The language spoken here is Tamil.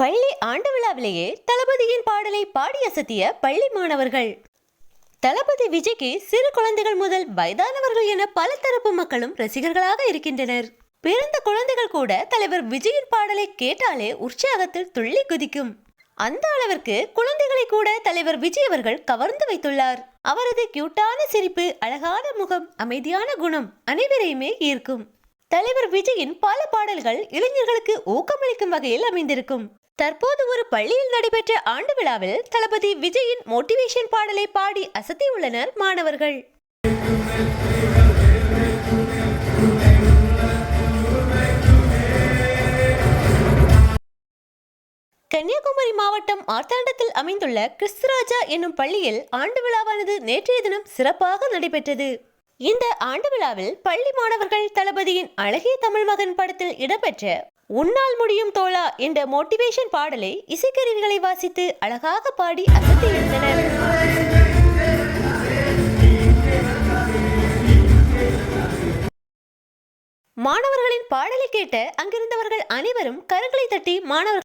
பள்ளி ஆண்டு விழாவிலேயே தளபதியின் பாடலை பாடி அசத்திய பள்ளி மாணவர்கள். தளபதி விஜய்க்கு சிறு குழந்தைகள் முதல் வயதானவர்கள் என பல தரப்பு மக்களும் ரசிகர்களாக இருக்கின்றனர். பிறந்த குழந்தைகள் கூட தலைவர் விஜயின் பாடலை கேட்டாலே உற்சாகத்தில் துள்ளி குதிக்கும். அந்த அளவிற்கு குழந்தைகளை கூட தலைவர் விஜய் அவர்கள் கவர்ந்து வைத்துள்ளார். அவரது கியூட்டான சிரிப்பு அழகான முகம் அமைதியான குணம் அனைவரையுமே ஈர்க்கும். தலைவர் விஜயின் பல பாடல்கள் இளைஞர்களுக்கு ஊக்கமளிக்கும் வகையில் அமைந்திருக்கும். தற்போது ஒரு பள்ளியில் நடைபெற்ற ஆண்டு விழாவில் தளபதி விஜயின் மோட்டிவேஷன் பாடலை பாடி அசத்தியுள்ளனர் மாணவர்கள். கன்னியாகுமரி மாவட்டம் ஆர்த்தாண்டத்தில் அமைந்துள்ள கிறிஸ்துராஜா என்னும் பள்ளியில் ஆண்டு விழாவானது நேற்றைய தினம் சிறப்பாக நடைபெற்றது. இந்த ஆண்டு விழாவில் பள்ளி மாணவர்கள் தளபதியின் அழகிய தமிழ் மகன் படத்தில் இடம்பெற்ற உன்னால் முடியும் தோழா என்ற மோட்டிவேஷன் பாடலை இசைக்கருவிகளை வாசித்து அழகாக பாடி அசத்தியிருந்தனர் மாணவர்களின் பாடலை கேட்ட அங்கிருந்தவர்கள் அனைவரும் கரங்களை தட்டி மாணவர்கள்